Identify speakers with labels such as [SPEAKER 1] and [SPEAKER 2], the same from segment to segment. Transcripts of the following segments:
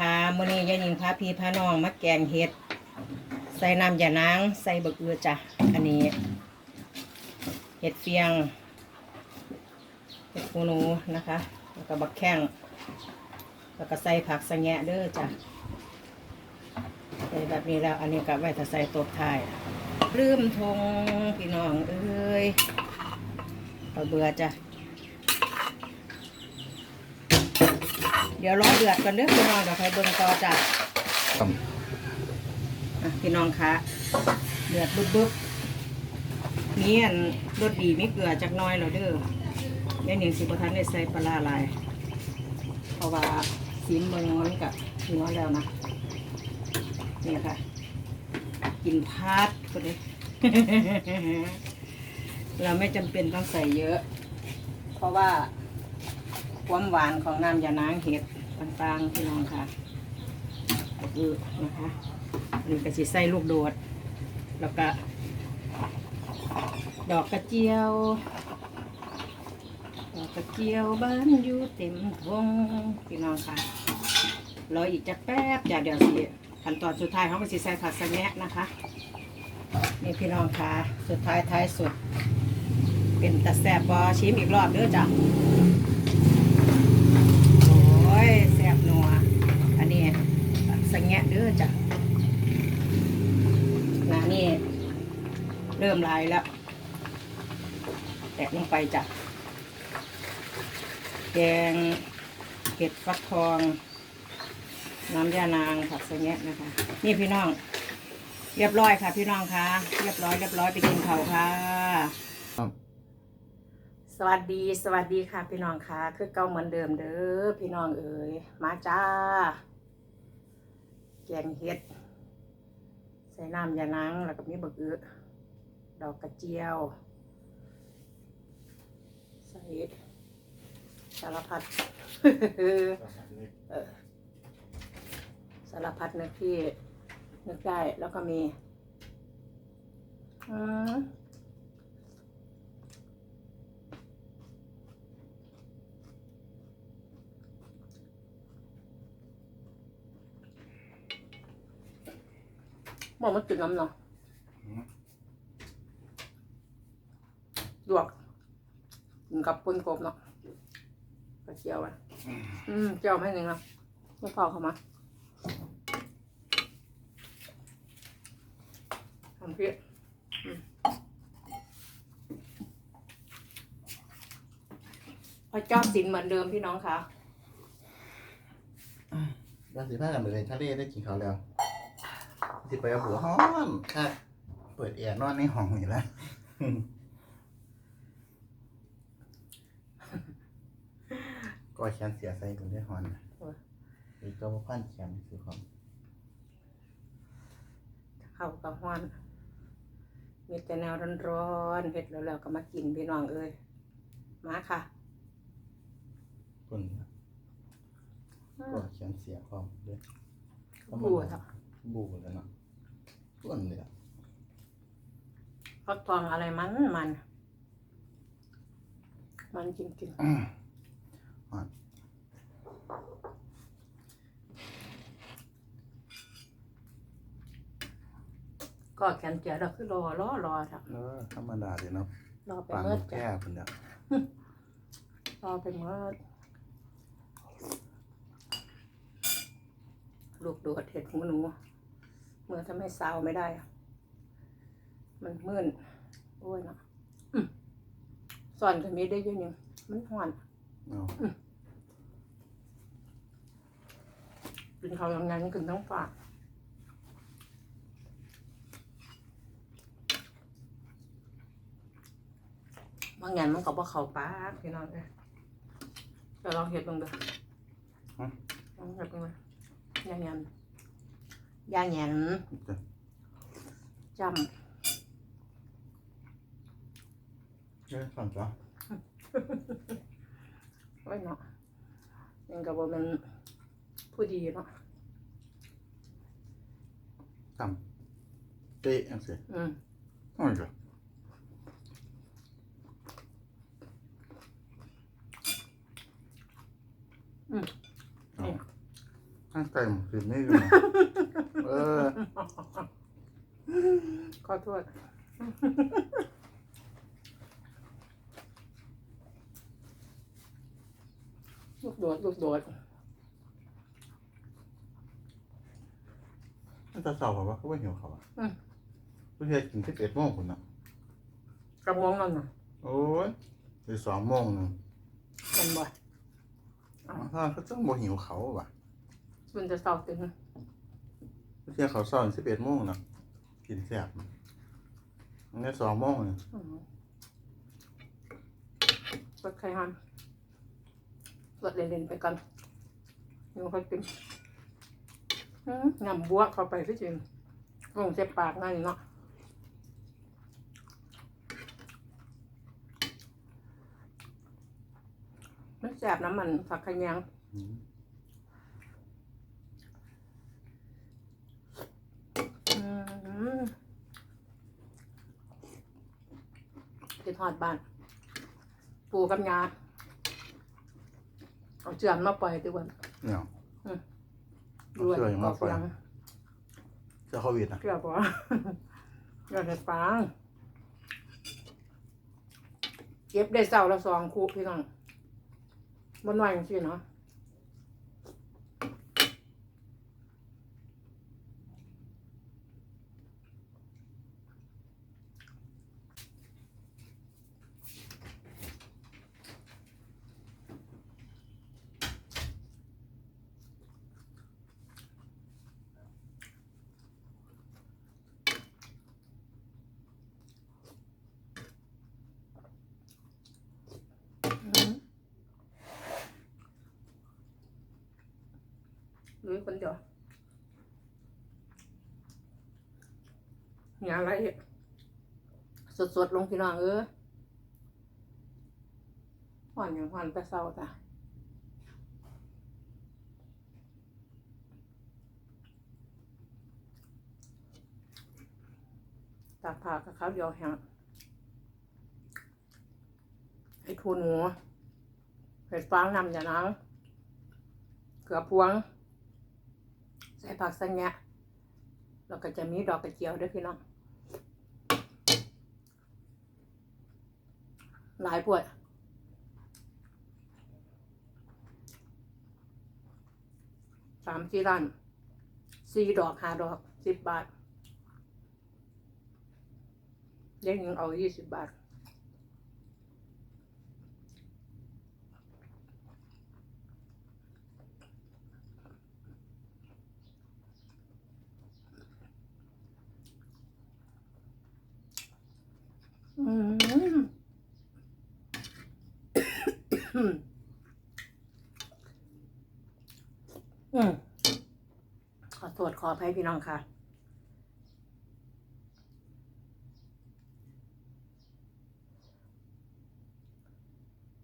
[SPEAKER 1] ค่ะมื้อนี้ยายนิงพาพี่พาน้องมาแกงเห็ด ใส่น้ำยานางใส่บักเอือจ้ะอันนี้ เห็ดเฟียง เห็ดหูหนูนะคะ แล้วก็บักแข้ง แล้วก็ใส่ผักสะแงะเด้อจ้ะใส่แบบนี้แล้วอันนี้ก็ไว้ถ้าใส่ตบท้ายลืมทงพี่น้องเอ้ยเอาเบื่อจ้ะ ดี๋ยวรอเดือดก่อนเด้อพี่น้องเดี๋ยวใครเบิ่งต่อจ้ะ
[SPEAKER 2] ครับ
[SPEAKER 1] อะพี่น้องคะเดือดบึ๊บบึ๊บมีอันรสดีมีเกลือจักหน้อยแล้วเด้อแม่หนิงสิบทันได้ใส่ปลาร้าหลาย เพราะว่าสีเมืองมันกับนัวแล้วนะ นี่ค่ะ กินพัดก็ได้เราไม่จำเป็นต้องใส่เยอะ เพราะว่าความหวานของน้ำยานางเห็ด ต่างๆพี่น้องค่ะก็คือนะคะนนี้ก็สิใส่ลูกโดด แล้วก็ ดอกกระเจียว ดอกกระเจียวบ้านอยู่เต็มทงพี่น้องค่ะรออีกจะแป๊บจ้ะเดี๋ยวสิขั้นตอนสุดท้ายเขาก็สิใส่ผักสะแงะนะคะ นี่พี่น้องค่ะ สุดท้ายท้ายสุด เป็นตะแซบบอชิมอีกรอบเด้อจ้ะ โอ้ยแซ่บนัว อันนี้สังแงะเด้อจ้ะนานี่ เริ่มลายแล้ว แตะลงไปจ้ะ แกงเห็ดฟักทอง น้ำยานางผักสังแงะนะคะ นี่พี่น้อง เรียบร้อยค่ะ พี่น้องคะเรียบร้อยเรียบร้อยไปกินเขาค่ะ สวัสดีสวัสดีค่ะ พี่น้องค่ะ คือเก่าเหมือนเดิมเด้อพี่น้องเอ๋ยมาจ้า แกงเห็ดใส่น้ำยานางแล้วก็มีบักอึ ดอกกระเจียว ใส่สารพัดสารพัดนึกที่นึกได้แล้วก็มีอืมบอกมันกินน้ำเนาะลวก กับปุ้นกบเนาะกระเจียวอะอืมเจียวไม่หนึ่งเนาะไม่พอเข้ามาทำเพี้ยอืมเอจอบสินเหมือนเดิมพี่น้องค่ะ
[SPEAKER 2] เราสิพากันไปเลยทะเลได้กินข้าวแล้ว สิไปเอาหัวห้อนค่ะ เปิดแอร์นอนในห้องนี่แหละก็แขนเสียใส่คนได้หอนนะ
[SPEAKER 1] เออ
[SPEAKER 2] อีกก็มาพันแขนคือความ
[SPEAKER 1] เข้ากับฮ้อน มีแต่แนวร้อนๆเห็ดแล้วๆก็มากินพี่น้องเอ้ยมาค่ะ
[SPEAKER 2] คนก็แขนเสียความเลย
[SPEAKER 1] บูดครับ
[SPEAKER 2] บูดเลยเนาะต้นเลยอะ
[SPEAKER 1] ฟักทองอะไรมันมัน มันจริง
[SPEAKER 2] อื้ อหอน
[SPEAKER 1] ๆก็แขนเจียเราคือรอรอรอครับ
[SPEAKER 2] เออธรรมดาเลยเนาะ
[SPEAKER 1] รอไป
[SPEAKER 2] ปาง
[SPEAKER 1] เมื่อ
[SPEAKER 2] แก้คนเดียว
[SPEAKER 1] รอไปเมื่อลูกโดดเห็ดหูหนูเมื่อทำให้สาวไม่ได้อะมันมื่นโอ้ยเนาะอืมสอนกันมีได้เยอะยังมันห่อน
[SPEAKER 2] เอา
[SPEAKER 1] กินเขาวอย่างนั้นกินทั้งฝากบางอย่างมันก็บ่เข้าปากพี่น้องเอ้ยแต่ลองเห็ดลงเด้อลองเห็ดลงเลยย่างยันย่างยัน
[SPEAKER 2] เดี๋ยว
[SPEAKER 1] จ
[SPEAKER 2] เดี๋ยวสั่งจ้ะำ
[SPEAKER 1] ไว้เนาะยังกับว่ามันผู้ดีเนาะ
[SPEAKER 2] ต่ำเตะอันสิ
[SPEAKER 1] อืม
[SPEAKER 2] โอ้ยจ้ะ
[SPEAKER 1] อืม
[SPEAKER 2] เอาข้างไก่หมกสิไม่อยู่นะเออ
[SPEAKER 1] ขอโทษลูกโดดลูกโดด
[SPEAKER 2] มันจะสอบแบบว่าเขาไม่หิวเขาอะ
[SPEAKER 1] อืม
[SPEAKER 2] เพื่อกินที่เอ็ดโมงคุณนะ
[SPEAKER 1] กระมวงนั่นน่ะ
[SPEAKER 2] โอ้ยไปสองโมงหนึง
[SPEAKER 1] เป็นบ่
[SPEAKER 2] ถ้าเขาต้องบ่หิวเขาว่ะ
[SPEAKER 1] มันจะเศร้าตึง
[SPEAKER 2] เพื่อเขาสอนสิบเอ็ดโมงนะกินแซ่บมันได้สองโมงนึง
[SPEAKER 1] อืมรถใครหันรถเล่นๆไปกันยังค่อยกิน อืมยำบัวเข้าไปพี่จริงลงเจ็บปากนั่นเนาะมันแสบน้ำมันผักขะแยง
[SPEAKER 2] อืม
[SPEAKER 1] อืมจะทอดบ้าน ปูกับยาเอาเจือนมาปล่อยตัววัน
[SPEAKER 2] เนี่ย
[SPEAKER 1] ด้วย
[SPEAKER 2] เอาเจือนมาปล่อย
[SPEAKER 1] เสียง
[SPEAKER 2] เจะโควิดนะ
[SPEAKER 1] เกลือปะเกลือเห็ดฟางเก็บได้เศร้าละสองคูพี่น้องบนหน่อยจังซี่เนาะอืม หรือคนเดียวอย่าอะไรสดๆลงพี่น้องเออหวานอย่างหวานแต่เศร้าจ้ะตากผ้ากับข้าวเดียวแห้งไอ้ทูหนูเห็ดฟางนำอย่านังเกลือพวง ผักสังแงะแล้วก็จะมีดอกกระเจียวด้วยพี่น้อง หลายปวดสามสี่ล้านสี่ดอกห้าดอกสิบบาทเด็กยังเอายี่สิบบาท อืม อืมขอตรวจขออภัยพี่น้องค่ะ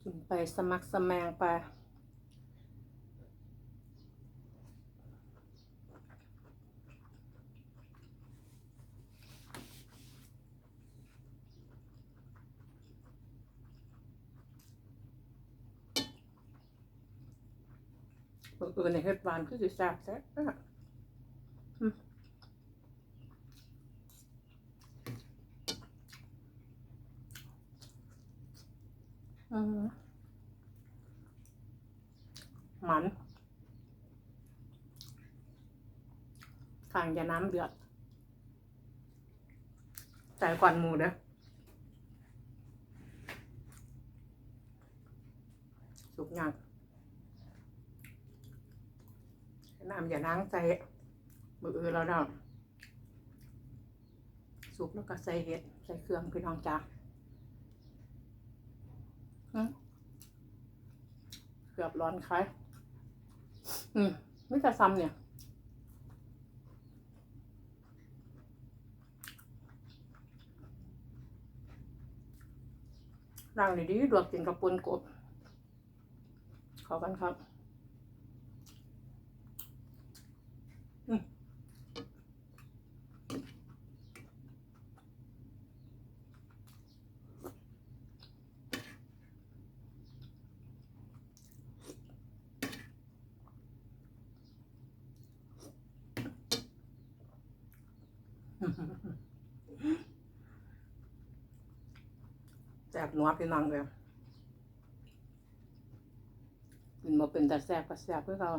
[SPEAKER 1] กินไปสมัครสแมงไป เออในเฮ็ดหวานคือสิแซ่บแซ่บอะอืมอืมมันทางจะน้ำเดือดใส่ก่อนหมูเด้อสุกยัง น้ำอย่าล้างใส่มือเราเนาะสุกแล้วก็ใส่เห็ด ใส่เครื่องพี่น้องจ้าเกือบร้อนคล้ายอืมไม่จะซ้ำเนี่ยร่างดีๆดวกกินกับปุนกบขอกันครับ แซ่บนัวพี่น้องเลยกินมาเป็นแต่แซ่บก็แซ่บเพื่อเรา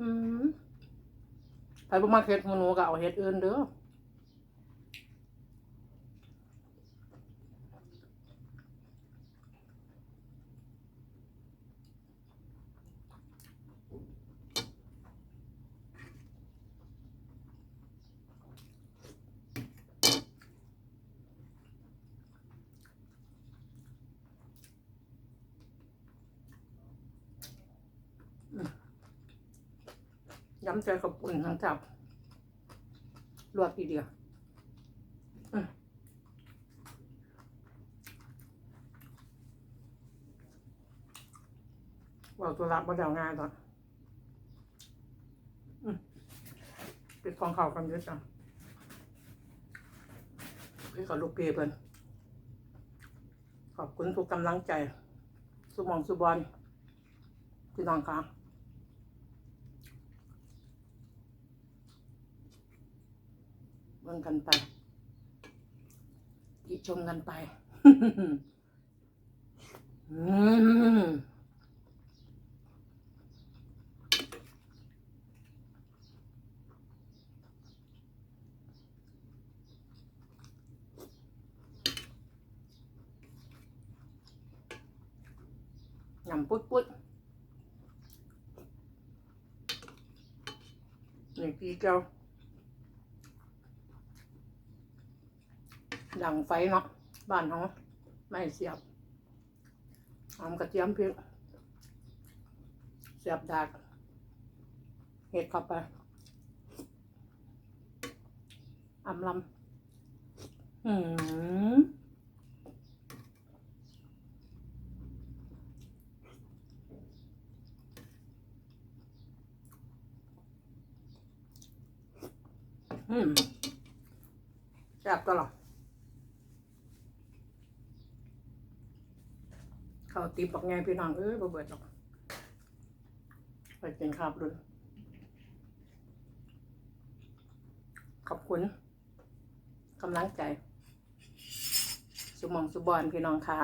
[SPEAKER 1] อืมใครบ่มาเห็ดหมูหนูก็เอาเห็ดอื่นเด้อ ย้ำใจกับปุ่นทั้งจับรวดทีเดียวว่าตัวรับมาเดาง่ายตอนอืมปิดของเขากันเยอะจังพี่กับลูกเพเพิ่นขอบคุณทุกกำลังใจ สุมองสุบอลพี่น้องค่ะ เบิ่งกันไปติชมกันไปอืมยำปุ๊ดปุ๊ดนี่พี่เจ้า ดังไฟเนาะบ้านเขาไม่เสียบหอมกระเทียมพริกเสียบดากเห็ดเข้าไปอำลำอืมอืมแซ่บตลอด เขาวตีบอกไงพี่น้องเอ้ยบ่เบิดหรอกไปกินข้าวดุนขอบคุณกำลังใจ สุมองสุบอนพี่น้องค่ะ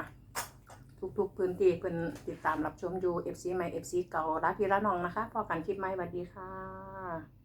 [SPEAKER 1] ทุกๆพื้นที่เพิ่นติดตามรับชมอยู่ FC ใหม่ FC เก่ารักพี่รักน้องนะคะพอกันคลิปใหม่สวัสดีค่ะ